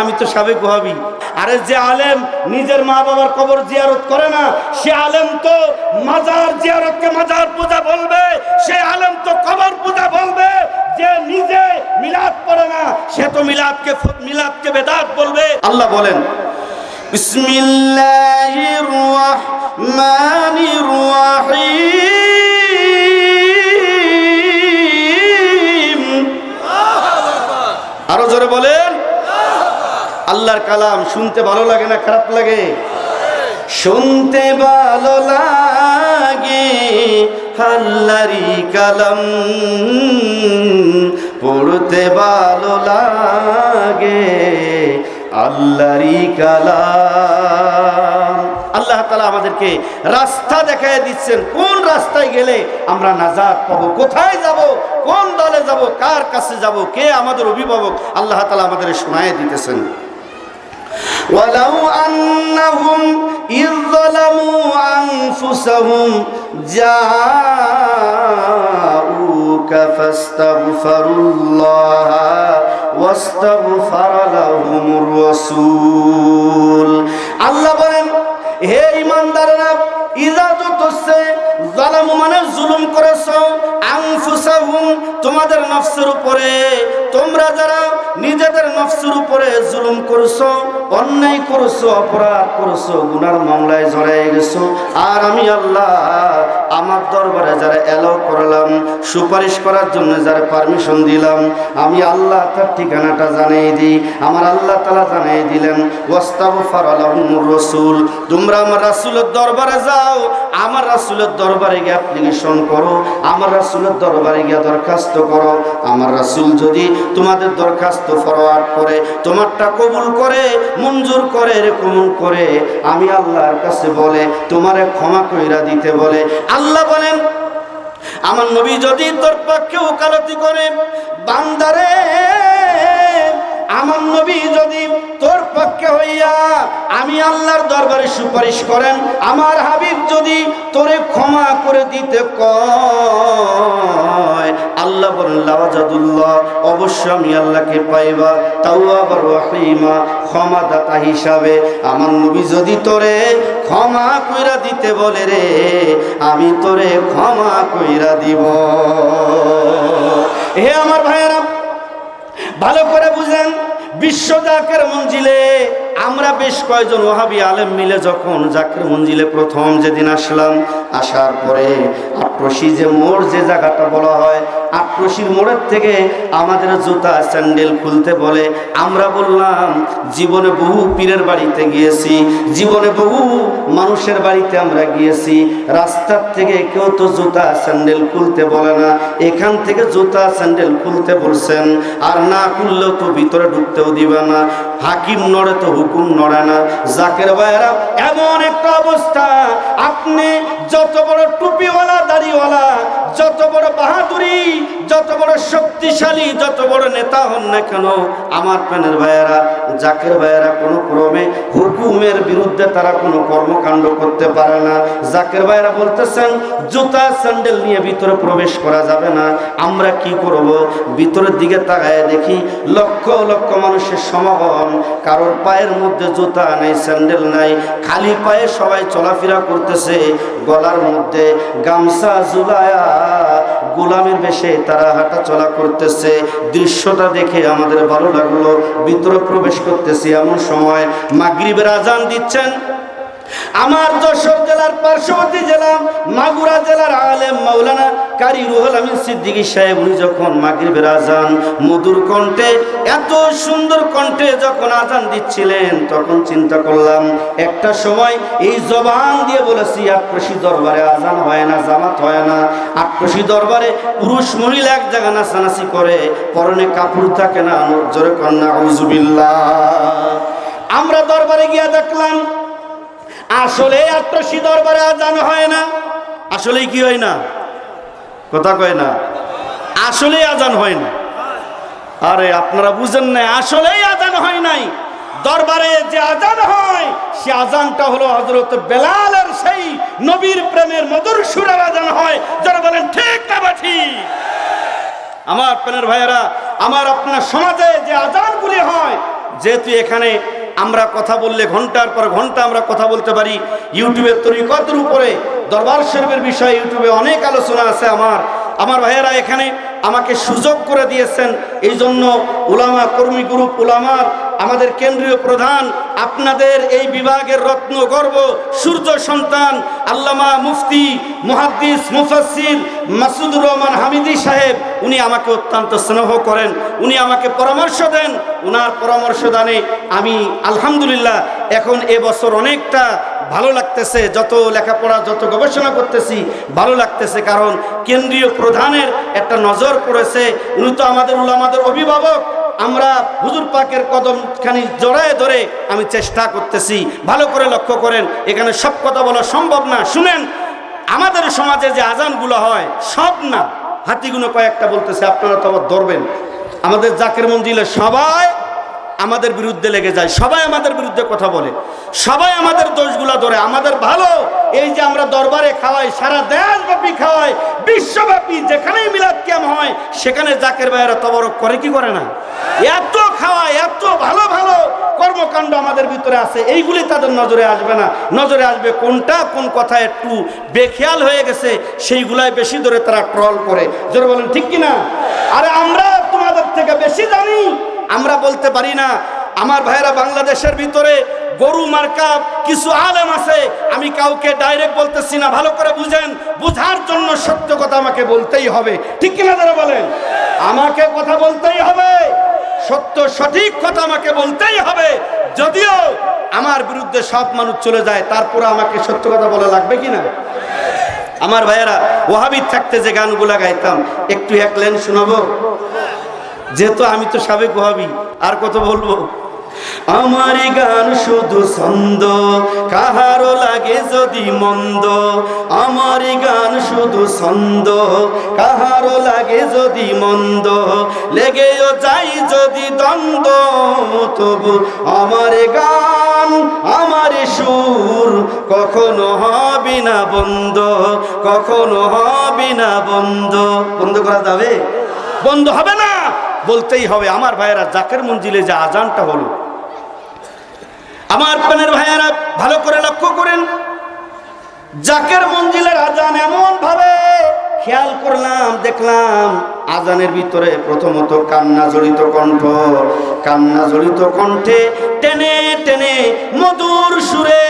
আমি তো সাবেক ভাবি আরে যে আলেম নিজের মা বাবার কবর জিয়ারত করে না, সে আলেম তো মাজার জিয়ারতকে মাজার পূজা বলবে, সে আলেম তো কবর পূজা বলবে, যে নিজে মিলাদ পড়ে না, সে তো মিলাদকে মিলাদকে বেদাত বলবে। আল্লাহ বলেন, বিসমিল্লাহির রহমানির রহিম। আল্লাহর কালাম, শুনতে ভালো লাগে না, খারাপ লাগে? শুনতে ভালো লাগে আল্লাহরি কালাম। পড়তে ভালো লাগে আল্লাহরি কালাম। আল্লাহ তালা আমাদেরকে রাস্তা দেখায় দিচ্ছেন, কোন রাস্তায় গেলে আমরা নাজাদ পাবো, কোথায় যাব, কোন দলে যাব, কার কাছে যাব, কে আমাদের অভিভাবক, আল্লাহ তালা আমাদের শোনায় দিতেছেন। ولو أنهم إذ ظلموا أنفسهم جاءوك فاستغفروا الله واستغفر لهم الرسول আল্লাহ বলেন হে ইমানদারেরা ইজাজত হচ্ছে জালামু মানে জুলুম করেছো আনফুসাহুম তোমাদের নফসের উপরে, তোমরা যারা নিজেদের নফসের উপরে জুলুম করছ, অন্যায় করছ, অপরাধ করছ, গুনার মামলায় জড়াই গেছো, আর আমি আল্লাহ আমার দরবারে যারা এলাও করলাম, সুপারিশ করার জন্য যারা পারমিশন দিলাম, আমি আল্লাহ তার ঠিকানাটা জানিয়ে দিই, আমার আল্লাহ তালা জানিয়ে দিলেন, ওয়াস্তাগফার আলাহুমুর রসুল, তোমরা আমার রাসূলের দরবারে যাও, আমার রাসুলের দরবারে গিয়ে অ্যাপ্লিকেশন করো, আমার রাসুলের দরবারে গিয়ে দরখাস্ত করো। আমার রাসুল যদি তোমাদের দরখাস্ত ফরওয়ার্ড করে, তোমারটা কবুল করে, মঞ্জুর করে করে, আমি আল্লাহর কাছে বলে, তোমারে ক্ষমা কইরা দিতে বলে। আল্লাহ বলেন, আমার নবী যদি তোর পক্ষে ওকালতি করে, বান্দারে, আমার নবী যদি তোর পক্ষে হইয়া আমি আল্লাহর দরবারে সুপারিশ করেন, আমার হাবিব যদি তোরে ক্ষমা করে দিতে কয়, আল্লাহ লাওয়াজাদুল্লাহ অবশ্য আমি আল্লাহকে পাইবা তাও আবার রহিমা ক্ষমা দাতা হিসাবে। আমার নবী যদি তোরে ক্ষমা কইরা দিতে বলে রে, আমি তোরে ক্ষমা কইরা দিব। হে আমার ভাইয়েরা, ভালো করে বুঝেন বিশ্ব জাকের মঞ্জিলে আমরা বেশ কয়েকজন ওহাবি আলেম মিলে যখন জাকের মঞ্জিলে প্রথম যেদিন আসলাম, আসার পরে আট্রসি যে মোড়, যে জায়গাটা বলা হয়, আট্রসির মোড়ের থেকে আমাদের জুতা স্যান্ডেল খুলতে বলে, আমরা বললাম, জীবনে বহু পীরের বাড়িতে গিয়েছি, জীবনে বহু মানুষের বাড়িতে আমরা গিয়েছি, রাস্তার থেকে কেউ তো জুতা স্যান্ডেল খুলতে বলে না, এখান থেকে জুতা স্যান্ডেল খুলতে বলছেন, আর না খুললেও তো ভিতরে ঢুকতেও দিবে না, হাকিম নড়ে তো হুকুম নড়ে না। জাকের ভাইয়েরা, এমন একটা অবস্থা। আপনি যত বড় টুপিওয়ালা, দাড়িওয়ালা, যত বড় বাহাদুরি, যত বড় শক্তিশালী, যত বড় নেতা হন না কেন, আমার প্যানের ভাইয়েরা, জাকের ভাইয়েরা, কোনো ক্রমে হুকুমের বিরুদ্ধে তারা কোনো কর্মকাণ্ড করতে পারে না। জাকের ভাইয়েরা বলতেছেন, জুতা, স্যান্ডেল নিয়ে ভিতরে প্রবেশ করা যাবে না। আমরা কি করব? ভিতরের দিকে তাকায় দেখি লক্ষ লক্ষ মানুষের সমাগম, কারোর পায়ের মধ্যে জুতা নাই, স্যান্ডেল নাই, খালি পায়ে সবাই চলাফেরা করতেছে। গলার মধ্যে গামছা জুলায়া গোলামের বেশে তারা হাঁটা চলা করতেছে। দৃশ্যটা দেখে আমাদের ভালো লাগল। ভিতরে প্রবেশ করতেছি এমন সময় মাগরিবের আজান দিচ্ছেন। আমার যশোর জেলার পার্শ্ববর্তী জেলা, মাগুরা জেলার আলেম মাওলানা কারি রুহুল আমিন সিদ্দিকী সাহেব, উনি যখন মাগরিবের আজান মধুর কণ্ঠে, এত সুন্দর কণ্ঠে যখন আজান দিচ্ছিলেন, তখন চিন্তা করলাম, একটা সময় এই জবান দিয়ে বলেছি, আটপ্রসি দরবারে আজান হয় না, জামাত হয় না। আটপ্রসি দরবারে পুরুষ মহিলা এক জায়গা নাচানাচি করে, পরনে কাপড় থাকে না জোরে কন্যা আমরা দরবারে গিয়া দেখলাম আসলে আত্মসী দরবারে আজান হয় না। আসলেই কি হয় না? কথা কয় না। আসলেই আজান হয় না। আরে, আপনারা বুঝেন না, আসলেই আজান হয় নাই। দরবারে যে আজান হয়, সে আজানটা হলো হজরত বেলালের সেই নবীর প্রেমের মধুর সুরের আজান হয়। যারা বলেন, ঠিক না বা ঠিক? আমার প্রেমের ভাইয়েরা, আমার আপনার সমাজে যে আজানগুলি হয়, যেহেতু এখানে আমরা কথা বললে ঘণ্টার পর ঘণ্টা আমরা কথা বলতে পারি। ইউটিউবের তরিকতের উপরে, দরবার শরীফের বিষয়ে ইউটিউবে অনেক আলোচনা আছে আমার। আমার ভাইয়েরা এখানে আমাকে সুযোগ করে দিয়েছেন। এই জন্য ওলামা কর্মী গ্রুপ, উলামার আমাদের কেন্দ্রীয় প্রধান, আপনাদের এই বিভাগের রত্ন গর্ব, সূর্য সন্তান, আল্লামা মুফতি, মুহাদ্দিস মুফাসির মাসুদুর রহমান হামিদি সাহেব, উনি আমাকে অত্যন্ত স্নেহ করেন, উনি আমাকে পরামর্শ দেন, উনার পরামর্শ দানে আমি আলহামদুলিল্লাহ এখন এবছর অনেকটা ভালো লাগতেছে, যত লেখাপড়া, যত গবেষণা করতেছি, ভালো লাগতেছে, কারণ কেন্দ্রীয় প্রধানের একটা নজর পড়েছে, উনি তো আমাদের আমাদের অভিভাবক আমরা হুজুর পাকের কদমখানি জড়ায় ধরে আমি চেষ্টা করতেছি। ভালো করে লক্ষ্য করেন, এখানে সব কথা বলা সম্ভব না। শুনেন, আমাদের সমাজে যে আজানগুলো হয়, সব না। হাতিগুলো কয়েকটা বলতেছে, আপনারা তো আবার ধরবেন। আমাদের জাকের মন্দিরে সবাই আমাদের বিরুদ্ধে লেগে যায়। সবাই আমাদের বিরুদ্ধে কথা বলে। সবাই আমাদের দোষগুলো ধরে। আমাদের ভালো। এই যে আমরা দরবারে খাওয়াই, সারা দেশব্যাপী খাওয়াই, বিশ্বব্যাপী যেখানেই মিলাদ ক্যাম হয়, সেখানে জাকের ভাইয়েরা তবরক করে, কি করে না? এত খাওয়ায়, এত ভালো ভালো কর্মকাণ্ড আমাদের ভিতরে আছে। এইগুলি তাদের নজরে আসবে না। নজরে আসবে কোনটা, কোন কথা একটু বেখেয়াল হয়ে গেছে, সেইগুলাই বেশি ধরে তারা ট্রল করে। জোরে বলেন, ঠিক কিনা? আরে আমরা তোমাদের থেকে বেশি জানি। আমরা বলতে পারি না। আমার ভাইয়েরা বাংলাদেশের ভিতরে গরু মার্কা কিছু আলেম আছে, আমি কাউকে ডাইরেক্ট বলতেছি না। ভালো করে বুঝেন, বুঝার জন্য সত্য কথা আমাকে বলতেই হবে। ঠিক কিনা তারা বলেন? আমাকে কথা বলতেই হবে। সত্য, সঠিক কথা আমাকে বলতেই হবে। যদিও আমার বিরুদ্ধে সব মানুষ চলে যায়, তারপরে আমাকে সত্য কথা বলা লাগবে কিনা? আমার ভাইয়েরা ওহাবিদ থাকতে যে গানগুলা গাইতাম, একটু এক লাইন শোনাবো? যেহেতু আমি তো সাবেক ওহাবি আর কত বলব? আমারই গান শুধু ছন্দ, কাহারও লাগে যদি মন্দ। আমারই গান শুধু ছন্দ, কাহারও লাগে যদি মন্দ। লেগেও যাই যদি দ্বন্দ্ব, তবু আমার গান, আমার সুর কখনো হবে না বন্ধ, কখনো হবে না বন্ধ। বন্ধ করা যাবে? বন্ধ হবে না। বলতেই হবে, আমার ভাইয়েরা, জাকের মঞ্জিলে যে আজানটা হলো। আমার পানের ভাইয়েরা, ভালো করে লক্ষ্য করেন, জাকের মঞ্জিলের আজান এমন ভাবে খেয়াল করলাম, দেখলাম আজানের ভিতরে প্রথমত কান্না জড়িত কণ্ঠ কান্না জড়িত কণ্ঠে টেনে টেনে মধুর সুরে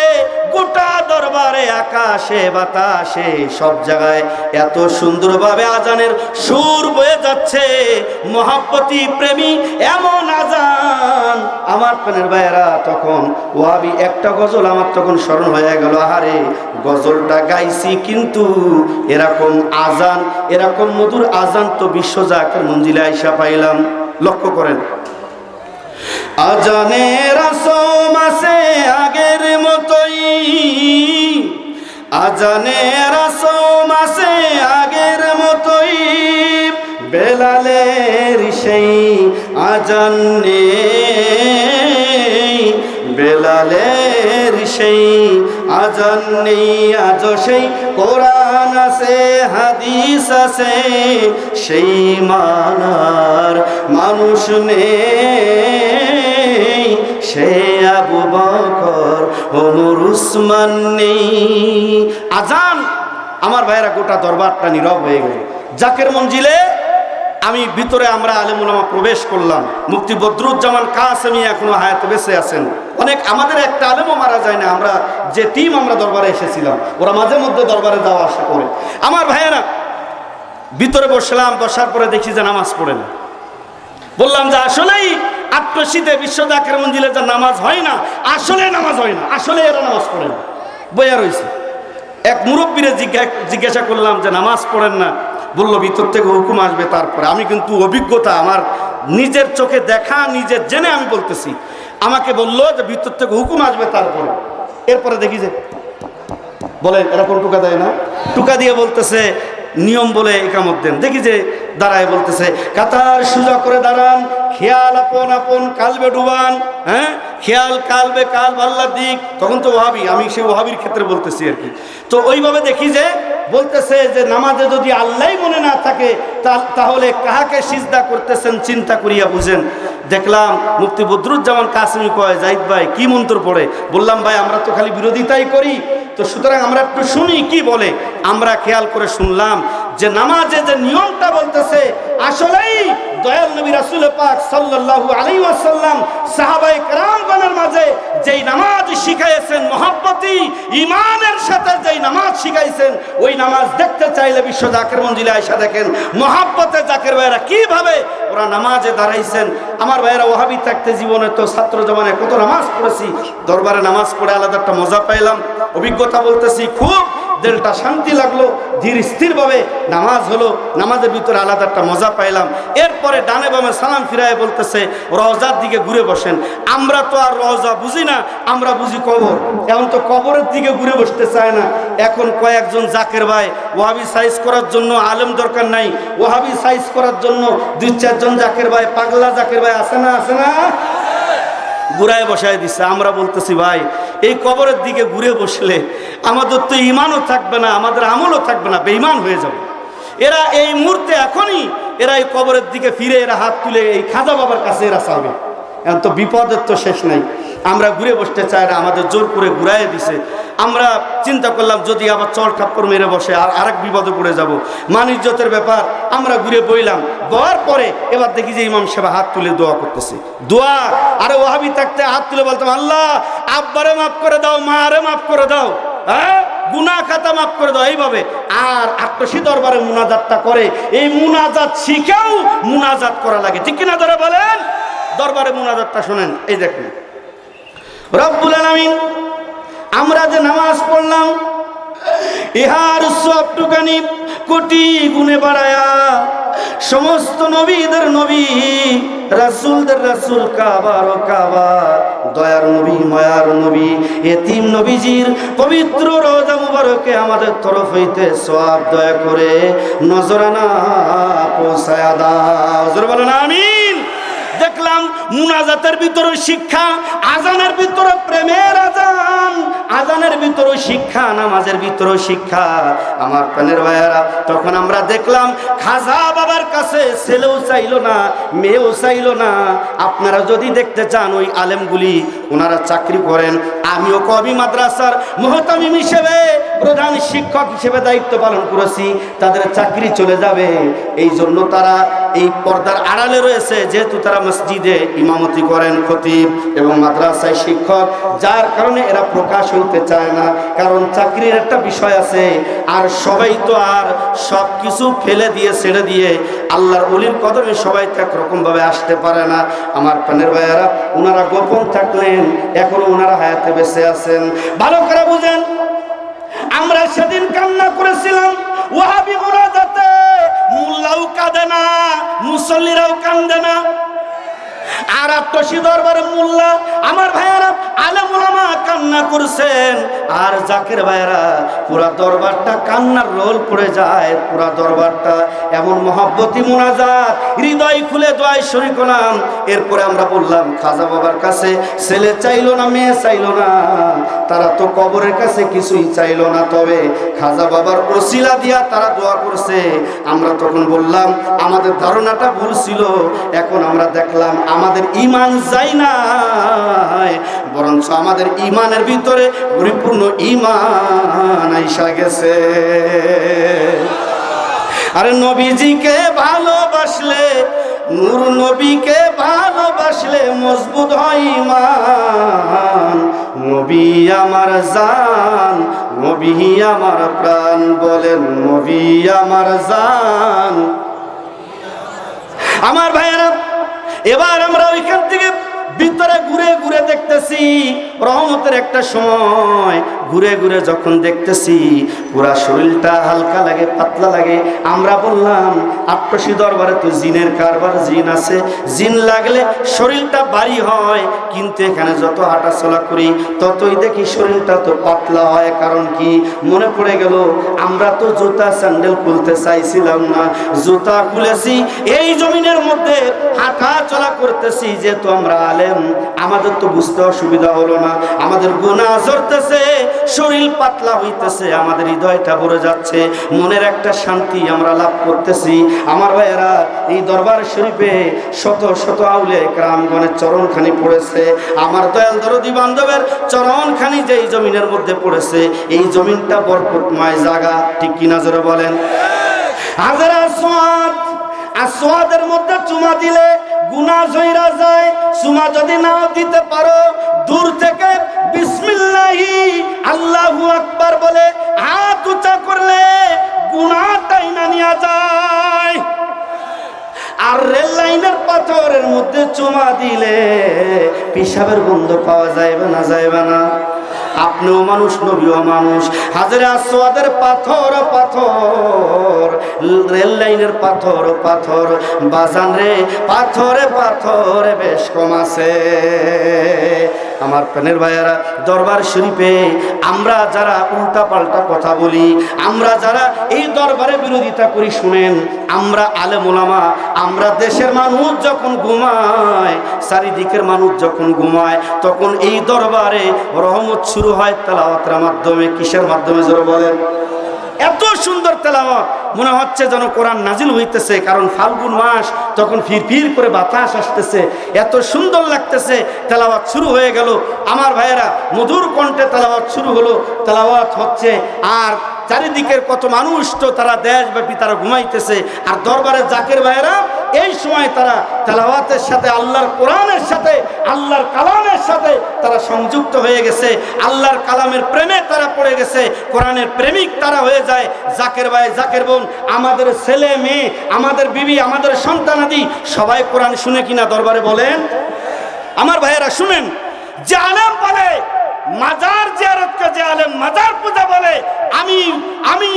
গোটা দরবারে, আকাশে, বাতাসে, সব জায়গায় এত সুন্দরভাবে আজানের সুর বয়ে যাচ্ছে। মহাপতি প্রেমী এমন আজান। আমার প্রাণের ভাইয়েরা, তখন ওয়াবি একটা গজল আমার তখন স্মরণ হয়ে গেল। আহারে, গজলটা গাইছি কিন্তু এরকম আজান, এরকম মধুর আজান তো বিশ্বজাকের মঞ্জিলে আইসা পাইলাম। লক্ষ্য করেন আজানের আসম আছে আগের মতোই। আজানের আসম আছে আগের মতোই। বেলালের সেই আজান বেলালের সেই আজান নেই। আজ সেই কোরআন আছে, হাদিস আছে। সেই মানার মানুষ নেই। সে আবু বকর, ওমর উসমান নেই। আজান! আমার ভাইয়েরা, গোটা দরবারটা নীরব হয়ে গেল। জাকের মঞ্জিলে আমি ভিতরে আমরা আলেমুলামা প্রবেশ করলাম। মুক্তি বদরুজ্জামান কাসেমি এখনও হায়াত বেঁচে আছেন। অনেক আমাদের একটা আলেমও মারা যায় না, আমরা যে টিম আমরা দরবারে এসেছিলাম, ওরা মাঝে মধ্যে দরবারে যাওয়া আসা করে। আমার ভাইয়েরা, ভিতরে বসলাম, বসার পরে দেখি যে নামাজ পড়ে না। বললাম যে আসলেই আত্মশীতে বিশ্বজাকের মঞ্জিলে যে নামাজ হয় না, আসলে নামাজ হয় না, আসলে এরা নামাজ পড়ে না। বইয়া রয়েছে এক মুরব্বীরে জিজ্ঞা- জিজ্ঞাসা করলাম যে, নামাজ পড়েন না? বলল, ভিতর থেকে হুকুম আসবে তারপরে। আমি কিন্তু অভিজ্ঞতা, আমার নিজের চোখে দেখা নিজের জেনে আমি বলতেছি। আমাকে বলল যে, ভিতর থেকে হুকুম আসবে তারপরে। এরপরে দেখি যে, বলে এরকম টুকা দেয় না? টুকা দিয়ে বলতেছে নিয়ম বলে একামত দেন। দেখি যে দাঁড়ায় বলতেছে, কাতার সুজা করে দাঁড়ান, খেয়াল আপন আপন, কালবে ডুবান হ্যাঁ? খেয়াল কালবে কাল আল্লাহর দিক। তখন তো ওহাবি আমি সে ওহাবির ক্ষেত্রে বলতেছি আর কি। তো ওইভাবে দেখি যে বলতেছে যে নামাজে যদি আল্লাহ মনে না থাকে তাহলে কাহাকে সিজদা করতেছেন চিন্তা করিয়া বুঝেন। দেখলাম মুফতি বদরুজ্জামান কাসমি কয়, জাহিদ ভাই, কি মন্ত্র পড়ে? বললাম, ভাই, আমরা তো খালি বিরোধিতাই করি। তো সুতরাং আমরা একটু শুনি কি বলে। আমরা খেয়াল করে শুনলাম যে নামাজে যে নিয়মটা বলতেছে, আসলেই দয়াল নবী রাসুল পাক সাল্লু আলী আসাল্লাম সাহাবাই کرامগণের মাঝে যেই নামাজ শিখাইছেন মহাব্বতি ইমানের সাথে যেই নামাজ শিখাইছেন, ওই নামাজ দেখতে চাইলে বিশ্ব জাকের মঞ্জিলে আয়সা দেখেন, মহাব্বতে জাকের ভাইয়েরা কীভাবে ওরা নামাজে দাঁড়াইছেন। আমার ভাইয়েরা ওহাবি থাকতে জীবনে তো ছাত্র জমানে কত নামাজ পড়েছি, দরবারে নামাজ পড়ে আলাদা একটা মজা পাইলাম। অভিজ্ঞতা বলতেছি, খুব দিলটা শান্তি লাগল, ধীর স্থিরভাবে নামাজ হলো, নামাজের ভিতরে আলাদা একটা মজা পাইলাম। এরপরে ডানে বামে সালাম ফিরায় বলতেছে, রওজার দিকে ঘুরে বসেন। আমরা তো আর রওজা বুঝি না, আমরা বুঝি কবর। এখন তো কবরের দিকে ঘুরে বসতে চায় না। এখন কয়েকজন জাকের ভাই ওহাবি সাইজ করার জন্য আলেম দরকার নাই। ওহাবি সাইজ করার জন্য দুই চারজন জাকের ভাই, পাগলা জাকের ভাই আছে না আছে না? ঘুরায় বসায় দিচ্ছে আমরা বলতেছি, ভাই এই কবরের দিকে ঘুরে বসলে আমাদের তো ইমানও থাকবে না, আমাদের আমলও থাকবে না বেইমান হয়ে যাবে। এরা এই মুহূর্তে এখনই এরা এই কবরের দিকে ফিরে এরা হাত তুলে এই খাজা বাবার কাছে এরা চাবে এখন তো বিপদের তো শেষ নাই। আমরা ঘুরে বসতে চাই না, আমাদের জোর করে ঘুরাই দিছে। আমরা চিন্তা করলাম, যদি আবার চল ঠাপ্পর মেরে বসে, আর আরেক বিপদে পড়ে যাব। মানিজ্যতের ব্যাপার, আমরা ঘুরে বইলাম। দেওয়ার পরে এবার দেখি যে ইমাম সাহেব হাত তুলে দোয়া করতেছে। দোয়া, আরে ওহাবি থাকতে হাত তুলে বলতাম, আল্লাহ, আব্বারে মাফ করে দাও মা আরে মাফ করে দাও হ্যাঁ? গুনা খাতা মাফ করে দাও। এইভাবে আর আটশি দরবারে মুনাজাতটা করে। এই মুনাজাত শিখেও মুনাজাত করা লাগে। ঠিক কিনা ধরে বলেন? দরবারে মুনাজাতটা শোনেন, এই দেখুন। রব্বুল আলামিন, আমরা যে নামাজ পড়লাম, ইহার সবটুকানি কোটি গুণে বাড়ায়া সমস্ত নবীদের নবী, রাসূলদের রাসূল, কাবার ও কাবা দয়ার নবী, মায়ার নবী, এতিম নবীজির পবিত্র রোজা মুবারকে আমাদের তরফ হইতে সওয়াব দয়া করে নজরানা পৌঁছায়া দাও। বলেন, আমিন। দেখলাম মুনাজাতের ভিতরে শিক্ষা, আজানের ভিতরে প্রেমের আজান। আজানের ভিতরে শিক্ষা, নামাজের ভিতরে শিক্ষা। আমার প্রাণের ভাইয়ারা, তখন আমরা দেখলাম খাজা বাবার কাছে ছেলেও চাইলো না, মেয়েও চাইলো না। আপনারা যদি দেখতে চান ওই আলেমগুলি, ওনারা চাকরি করেন। আমিও কবি মাদ্রাসার মহতামিম হিসেবে প্রধান শিক্ষক হিসেবে দায়িত্ব পালন করেছি, তাদের চাকরি চলে যাবে। এই জন্য তারা এই পর্দার আড়ালে রয়েছে, যেহেতু তারা মসজিদে ইমামতি করেন খতিব এবং মাদ্রাসায় শিক্ষক, যার কারণে এরা প্রকাশ হইতে চায় না। কারণ চাকরির একটা বিষয় আছে, আর সবাই তো আর সব কিছু ফেলে দিয়ে, ছেড়ে দিয়ে আল্লাহর অলির কদমে সবাই তো একরকম ভাবে আসতে পারে না। আমার প্রাণের ভাইয়ারা, ওনারা গোপন থাকলেন, এখনও ওনারা হায়াতে বেঁচে আছেন। ভালো করে বুঝেন। আমরা সেদিন কান্না করেছিলাম। ওয়াহাবি মুনাজাতে মুল্লাও কাঁদে না, মুসল্লিরাও কান্দে না। আর আত্মসী দরবারে মোল্লা, আমার ভাইয়ারা আলেম ওলামা কান্না করছেন। আর জাকের ভাইয়ারা, পুরা দরবারটা কান্নার রোল পড়ে যায়, পুরা দরবারটা এমন মহব্বতী মোনাজাত, হৃদয় খুলে দোয়াই শরীর করলাম এরপরে আমরা বললাম, খাজা বাবার কাছে, ছেলে চাইলো না, মেয়ে চাইলো না। তারা তো কবরের কাছে কিছুই চাইলো না, তবে খাজা বাবার ওসিলা দিয়া তারা দোয়া করছে। আমরা তখন বললাম, আমাদের ধারণাটা ভুল ছিল, এখন আমরা দেখলাম আমাদের ইমান যাই না বরঞ্চ আমাদের ইমানের ভিতরে পরিপূর্ণ ইমান আইসা গেছে। আরে নবীজিকে ভালোবাসলে নূর নবীকে ভালোবাসলে মজবুত হয় ইমান নবী আমার জান, নবী আমার প্রাণ বলেন, নবী আমার জান। আমার ভাইয়েরা, এবার আমরা ওইখান থেকে ভিতরে ঘুরে ঘুরে দেখতেছি, রহমতের একটা সময়। ঘুরে ঘুরে যখন দেখতেছি, পুরা শরীরটা হালকা লাগে, পাতলা লাগে। আমরা বললাম, আট্টসি দরবারে তো জিনের কারবার, জিন আছে। জিন লাগলে শরীরটা ভারী হয়, কিন্তু এখানে যত হাঁটাচলা করি, ততই দেখি শরীরটা তো পাতলা হয়। কারণ কি? মনে পড়ে গেল, আমরা তো জুতা, স্যান্ডেল খুলতে চাইছিলাম না। জুতা খুলেছি, এই জমিনের মধ্যে হাঁটা চলা করতেছি, যেহেতু আমরা আলেম। আমাদের তো বুঝতে অসুবিধা হলো না। আমাদের গুণা ঝরতেছে, শরীর পাতলা হইতেছে, আমাদের হৃদয়টা ভরে যাচ্ছে। মনের একটা শান্তি আমরা লাভ করতেছি। আমার ভাইয়েরা, এই দরবার শরীফে শত শত আউলে গ্রামগণের চরণখানি পড়েছে। আমার দয়াল দরদি বান্ধবের চরণখানি যে এই জমিনের মধ্যে পড়েছে, এই জমিনটা বরকতময় জায়গা, ঠিক কি নজরে বলেন? হাজার আসওয়াদ আসওয়াদের মধ্যে চুমা দিলে গুনাহ জইরা যায় চুমা যদি নাও দিতে পারো, দূর থেকে বিসমিল্লাহি, আল্লাহু আকবার বলে, হাত উঁচা করলে গুনাহটাই না নিয়ে যায়। আর রেল লাইনের পাথরের মধ্যে চুমা দিলে পিসাবের গন্ধ পাওয়া যাইবে না যাইবে না। আপনিও মানুষ, নবীও মানুষ। হাজারে আসোয়াদের পাথর পাথর, রেল লাইনের পাথর পাথর। বাজান রে, পাথরে পাথরে বেশ কম আছে। আমার প্রাণের ভাইয়ারা, দরবার শরীফে আমরা যারা উল্টা পাল্টা কথা বলি, আমরা যারা এই দরবারে বিরোধিতা করি শুনেন, আমরা আলে মোলামা আমরা দেশের মানুষ যখন ঘুমায়, চারিদিকের মানুষ যখন ঘুমায়, তখন এই দরবারে রহমত শুরু হয় তেলাওয়াতের মাধ্যমে। কিসের মাধ্যমে জোর বলেন? এত সুন্দর তেলাওয়াত। মনে হচ্ছে যেন কোরআন নাজিল হইতেছে, কারণ ফাল্গুন মাস তখন ফির ফির করে বাতাস আসতেছে, এত সুন্দর লাগতেছে, তেলাওয়াত শুরু হয়ে গেল। আমার ভাইয়েরা, মধুর কণ্ঠে তেলাওয়াত শুরু হলো। তেলাওয়াত হচ্ছে, আর চারিদিকের কত মানুষ তো তারা দেশব্যাপী তারা ঘুমাইতেছে। আর দরবারের জাকের ভাইয়েরা, এই সময় তারা তেলাওয়াতের সাথে, আল্লাহর কোরআনের সাথে, আল্লাহর কালামের সাথে তারা সংযুক্ত হয়ে গেছে। আল্লাহর কালামের প্রেমে তারা পড়ে গেছে। কোরআনের প্রেমিক তারা হয়ে যায়। জাকের ভাই, জাকের বোন আমাদের ছেলে, মেয়ে, আমাদের বিবি, আমাদের সন্তানাদি সবাই কোরআন শুনে কিনা দরবারে বলেন। আমার ভাইয়েরা, শুনেন, যে আলেম বলে, মাজার জিয়ারতকে যে আলেম মাজার পূজা বলে, আমি আমি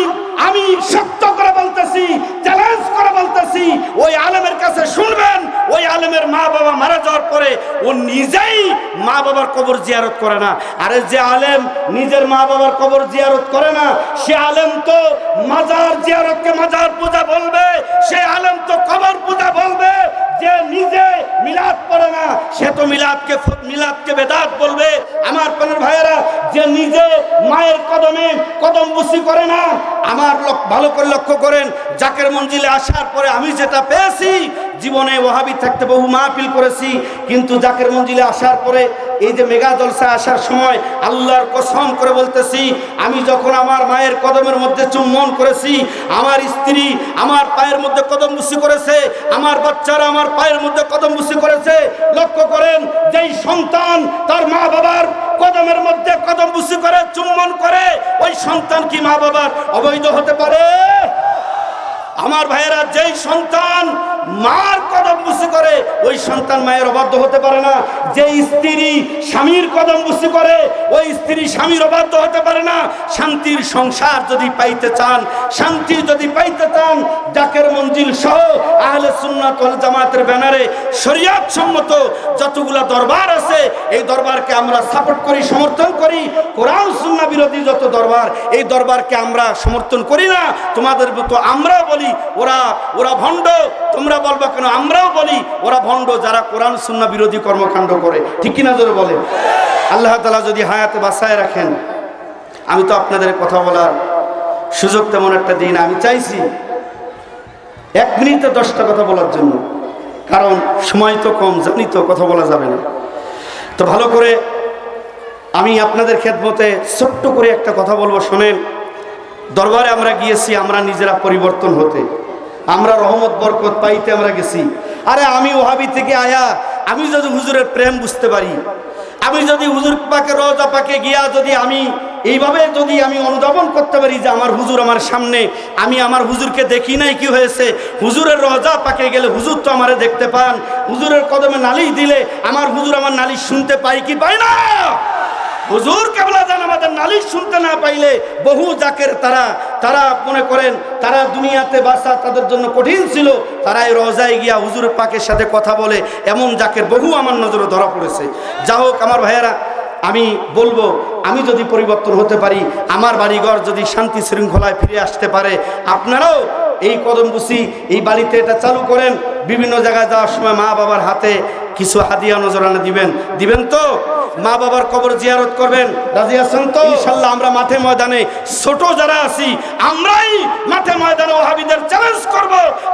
আমি সত্য করে বলতেছি চ্যালেঞ্জ করে বলতেছি, ওই আলেমের কাছে শুনবেন, ওই আলেমের মা বাবা মারা যাওয়ার পরে ও নিজেই মা বাবার কবর জিয়ারত করে না। আরে যে আলেম নিজের মা বাবার কবর জিয়ারত করে না, সে আলেম তো মাজার জিয়ারতকে মাজার পূজা বলবে, সে আলেম তো কবর পূজা বলবে যে নিজে মিলাদ পড়ে না, সে তো মিলাদকে মিলাদকে বেদাত বলবে। আমার প্রাণের ভাইয়েরা, যে নিজে মায়ের কদমে কদম বুসি করে না, আমার ভালো করে লক্ষ্য করেন, জাকের মঞ্জিলে আসার পরে আমি যেটা পেয়েছি, জীবনে ওহাবি থাকতে বহু মাহফিল করেছি, কিন্তু জাকের মঞ্জিলে আসার পরে এই যে মেগা জলসা আসার সময় আল্লাহর কসম করে বলতেছি, আমি যখন আমার মায়ের কদমের মধ্যে চুম্বন করেছি, আমার স্ত্রী আমার পায়ের মধ্যে কদম বুসি করেছে, আমার বাচ্চারা আমার পায়ের মধ্যে কদম বুসি করেছে, লক্ষ্য করেন যেই সন্তান তার মা বাবার কদমের মধ্যে কদম বুসি করে, চুম্বন করে, ওই সন্তান কি মা বাবার? অবৈধ হতে পারে? আমার ভাইয়েরা, যেই সন্তান মার কদম বুসি করে ওই সন্তান মায়ের অবাধ্য হতে পারে না। যে স্ত্রী স্বামীর কদম বুসি করে, ওই স্ত্রী স্বামীর অবাধ্য হতে পারে না। শান্তির সংসার যদি পাইতে চান, শান্তি যদি পাইতে চান ডাকের মঞ্জিল সহ আহলে সুন্নাত ওয়াল জামাতের ব্যানারে শরীয়ত সম্মত যতগুলা দরবার আছে এই দরবারকে আমরা সাপোর্ট করি, সমর্থন করি। কোরআন, সুন্নাহ বিরোধী যত দরবার, এই দরবারকে আমরা সমর্থন করি না। তোমাদের মতো আমরাও বলি, ওরা ওরা ভণ্ড। তোমরা বলবা কেন, আমরাও বলি, ওরা ভণ্ড যারা কোরআন সুন্না বিরোধী কর্মকাণ্ড করে। ঠিক কিনা জোরে বলে আল্লাহ তালা যদি হায়াতে বাসায় রাখেন, আমি তো আপনাদের কথা বলার সুযোগ তেমন একটা দিন আমি চাইছি এক মিনিটে দশটা কথা বলার জন্য। কারণ সময় তো কম, জানি তো কথা বলা যাবে না। তো ভালো করে আমি আপনাদের খেদমতে ছোট্ট করে একটা কথা বলব, শোনেন। দরবারে আমরা গিয়েছি, আমরা নিজেরা পরিবর্তন হতে। আমরা রহমত, বরকত পাইতে আমরা গেছি। আরে আমি ওহাবি থেকে আয়া, আমি যদি হুজুরের প্রেম বুঝতে পারি, আমি যদি হুজুর পাকে রজা পাকে গিয়া যদি আমি এইভাবে যদি আমি অনুধাবন করতে পারি যে আমার হুজুর আমার সামনে, আমি আমার হুজুরকে দেখি নাই কি হয়েছে? হুজুরের রজা পাকে গেলে হুজুর তো আমারে দেখতে পান। হুজুরের কদমে নালিশ দিলে আমার হুজুর আমার নালিশ শুনতে পাই কি পাই না? হুজুর কেবলা জান আমাদের নালিশ শুনতে না পাইলে বহু জাকের তারা তারা মনে করেন, তারা দুনিয়াতে বাসা তাদের জন্য কঠিন ছিল। তারা এই রজায় গিয়া হুজুর পাকের সাথে কথা বলে, এমন জাকের বহু আমার নজরে ধরা পড়েছে। যা হোক আমার ভাইয়েরা আমি বলব, আমি যদি পরিবর্তন হতে পারি, আমার বাড়িঘর যদি শান্তি শৃঙ্খলায় ফিরে আসতে পারে, আপনারাও এই কদমবুসি এই বাড়িতে এটা চালু করেন। বিভিন্ন জায়গায় যাওয়ার সময় মা বাবার হাতে কিছু হাদিয়া নজরানা দিবেন। দিবেন তো? মা বাবার কবর জিয়ারত করবেন। রাজি আছেন তো? ইনশাল্লাহ আমরা মাঠে ময়দানে ছোট যারা আছি আমরাই মাঠে ময়দানে ওহাবিদের চ্যালেঞ্জ করব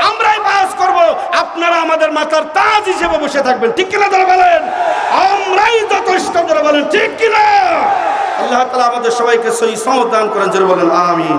আমরাই বাস করব। আপনারা আমাদের মাথার তাজ হিসেবে বসে থাকবেন ঠিক কিনা ধরে বলেন? আমরাই যথেষ্ট ধরে বলেন ঠিক কিনা? আল্লাহ তালা আমাদের সবাইকে সহি সমদান করেন জোরে বলেন আমিন।